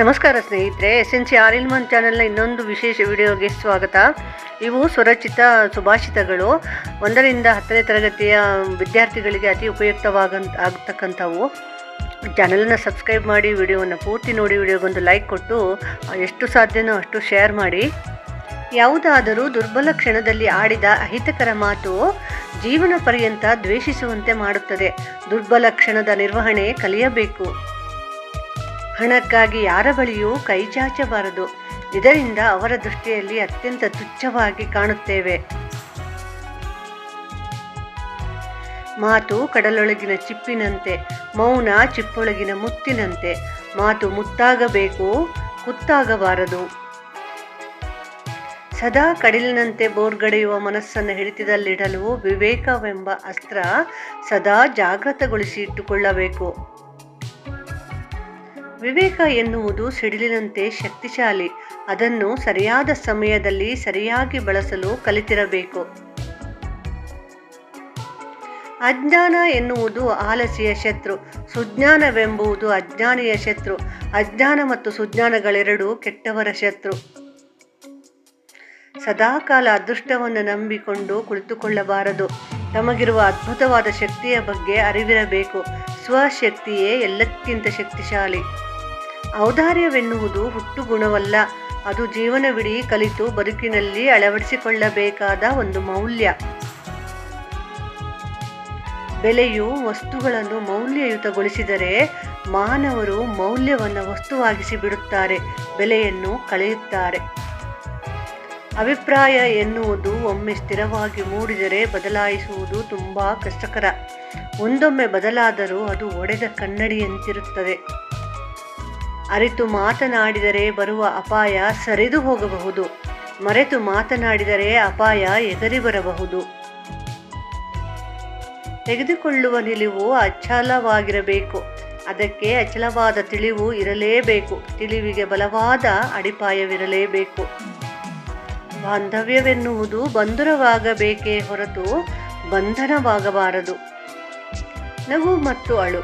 ನಮಸ್ಕಾರ ಸ್ನೇಹಿತರೆ S N C R in one ಚಾನೆಲ್ನ ಇನ್ನೊಂದು ವಿಶೇಷ ವಿಡಿಯೋಗೆ ಸ್ವಾಗತ. ಇವು ಸ್ವರಚಿತ ಸುಭಾಷಿತಗಳು. ಒಂದರಿಂದ ಹತ್ತನೇ ತರಗತಿಯ ವಿದ್ಯಾರ್ಥಿಗಳಿಗೆ ಅತಿ ಉಪಯುಕ್ತವಾಗಂತ, ಆಗ್ತಕ್ಕಂಥವು. ಚಾನಲನ್ನು ಸಬ್ಸ್ಕ್ರೈಬ್ ಮಾಡಿ ವಿಡಿಯೋವನ್ನು ಪೂರ್ತಿ ನೋಡಿ, ವಿಡಿಯೋಗೊಂದು ಲೈಕ್ ಕೊಟ್ಟು, ಎಷ್ಟು ಸಾಧ್ಯನೋ ಅಷ್ಟು ಶೇರ್ ಮಾಡಿ. ಯಾವುದಾದರೂ ದುರ್ಬಲ ಕ್ಷಣದಲ್ಲಿ ಆಡಿದ ಅಹಿತಕರ ಮಾತು ಜೀವನ ಪರ್ಯಂತ ದ್ವೇಷಿಸುವಂತೆ ಮಾಡುತ್ತದೆ. ದುರ್ಬಲ ಕ್ಷಣದ ನಿರ್ವಹಣೆ ಕಲಿಯಬೇಕು. ಹಣಕ್ಕಾಗಿ ಯಾರ ಬಳಿಯೂ ಕೈಚಾಚಬಾರದು ಇದರಿಂದ ಅವರ ದೃಷ್ಟಿಯಲ್ಲಿ ಅತ್ಯಂತ ತುಚ್ಛವಾಗಿ ಕಾಣುತ್ತೇವೆ. ಮಾತು ಕಡಲೊಳಗಿನ ಚಿಪ್ಪಿನಂತೆ, ಮೌನ ಚಿಪ್ಪೊಳಗಿನ ಮುತ್ತಿನಂತೆ. ಮಾತು ಮುತ್ತಾಗಬೇಕು, ಕುತ್ತಾಗಬಾರದು. ಸದಾ ಕಡಲಿನಂತೆ ಬೋರ್ಗಡೆಯುವ ಮನಸ್ಸನ್ನು ಹಿಡಿತದಲ್ಲಿಡಲು ವಿವೇಕವೆಂಬ ಅಸ್ತ್ರ ಸದಾ ಜಾಗೃತಗೊಳಿಸಿ ಇಟ್ಟುಕೊಳ್ಳಬೇಕು. ವಿವೇಕ ಎನ್ನುವುದು ಸಿಡಿಲಿನಂತೆ ಶಕ್ತಿಶಾಲಿ. ಅದನ್ನು ಸರಿಯಾದ ಸಮಯದಲ್ಲಿ ಸರಿಯಾಗಿ ಬಳಸಲು ಕಲಿತಿರಬೇಕು. ಅಜ್ಞಾನ ಎನ್ನುವುದು ಆಲಸಿಯ ಶತ್ರು. ಸುಜ್ಞಾನವೆಂಬುದು ಅಜ್ಞಾನಿಯ ಶತ್ರು. ಅಜ್ಞಾನ ಮತ್ತು ಸುಜ್ಞಾನಗಳೆರಡೂ ಕೆಟ್ಟವರ ಶತ್ರು. ಸದಾಕಾಲ ಅದೃಷ್ಟವನ್ನು ನಂಬಿಕೊಂಡು ಕುಳಿತುಕೊಳ್ಳಬಾರದು. ತಮಗಿರುವ ಅದ್ಭುತವಾದ ಶಕ್ತಿಯ ಬಗ್ಗೆ ಅರಿವಿರಬೇಕು. ಸ್ವಶಕ್ತಿಯೇ ಎಲ್ಲಕ್ಕಿಂತ ಶಕ್ತಿಶಾಲಿ. ಔದಾರ್ಯವೆನ್ನುವುದು ಹುಟ್ಟು ಗುಣವಲ್ಲ ಅದು ಜೀವನವಿಡೀ ಕಲಿತು ಬದುಕಿನಲ್ಲಿ ಅಳವಡಿಸಿಕೊಳ್ಳಬೇಕಾದ ಒಂದು ಮೌಲ್ಯ. ಬೆಲೆಯು ವಸ್ತುಗಳನ್ನು ಮೌಲ್ಯಯುತಗೊಳಿಸಿದರೆ ಮಾನವರು ಮೌಲ್ಯವನ್ನು ವಸ್ತುವಾಗಿಸಿ ಬಿಡುತ್ತಾರೆ ಬೆಲೆಯನ್ನು ಕಳೆಯುತ್ತಾರೆ. ಅಭಿಪ್ರಾಯ ಎನ್ನುವುದು ಒಮ್ಮೆ ಸ್ಥಿರವಾಗಿ ಮೂಡಿದರೆ ಬದಲಾಯಿಸುವುದು ತುಂಬ ಕಷ್ಟಕರ. ಒಂದೊಮ್ಮೆ ಬದಲಾದರೂ ಅದು ಒಡೆದ ಕನ್ನಡಿಯಂತಿರುತ್ತದೆ. ಅರಿತು ಮಾತನಾಡಿದರೆ ಬರುವ ಅಪಾಯ ಸರಿದು ಹೋಗಬಹುದು. ಮರೆತು ಮಾತನಾಡಿದರೆ ಅಪಾಯ ಎಗರಿ ಬರಬಹುದು. ತೆಗೆದುಕೊಳ್ಳುವ ನಿಲುವು ಅಚಲವಾಗಿರಬೇಕು. ಅದಕ್ಕೆ ಅಚಲವಾದ ತಿಳಿವು ಇರಲೇಬೇಕು. ತಿಳಿವಿಗೆ ಬಲವಾದ ಅಡಿಪಾಯವಿರಲೇಬೇಕು. ಬಾಂಧವ್ಯವೆನ್ನುವುದು ಬಂಧುರವಾಗಬೇಕೇ ಹೊರತು ಬಂಧನವಾಗಬಾರದು. ನಗು ಮತ್ತು ಅಳು,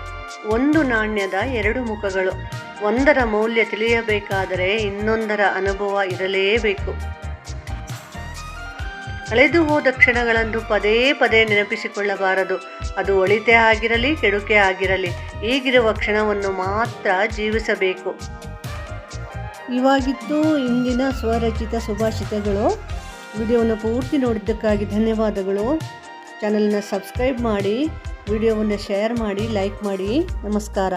ಒಂದು ನಾಣ್ಯದ ಎರಡು ಮುಖಗಳು. ಒಂದರ ಮೌಲ್ಯ ತಿಳಿಯಬೇಕಾದರೆ ಇನ್ನೊಂದರ ಅನುಭವ ಇರಲೇಬೇಕು. ಕಳೆದು ಹೋದ ಕ್ಷಣಗಳನ್ನು ಪದೇ ಪದೇ ನೆನಪಿಸಿಕೊಳ್ಳಬಾರದು. ಅದು ಒಳಿತೆ ಆಗಿರಲಿ, ಕೆಡುಕೆ ಆಗಿರಲಿ, ಈಗಿರುವ ಕ್ಷಣವನ್ನು ಮಾತ್ರ ಜೀವಿಸಬೇಕು. ಇವಾಗಿತ್ತು ಇಂದಿನ ಸ್ವರಚಿತ ಸುಭಾಷಿತಗಳು. ವಿಡಿಯೋವನ್ನು ಪೂರ್ತಿ ನೋಡಿದ್ದಕ್ಕಾಗಿ ಧನ್ಯವಾದಗಳು. ಚಾನಲ್ನ ಸಬ್ಸ್ಕ್ರೈಬ್ ಮಾಡಿ, ವಿಡಿಯೋವನ್ನು ಶೇರ್ ಮಾಡಿ, ಲೈಕ್ ಮಾಡಿ. ನಮಸ್ಕಾರ.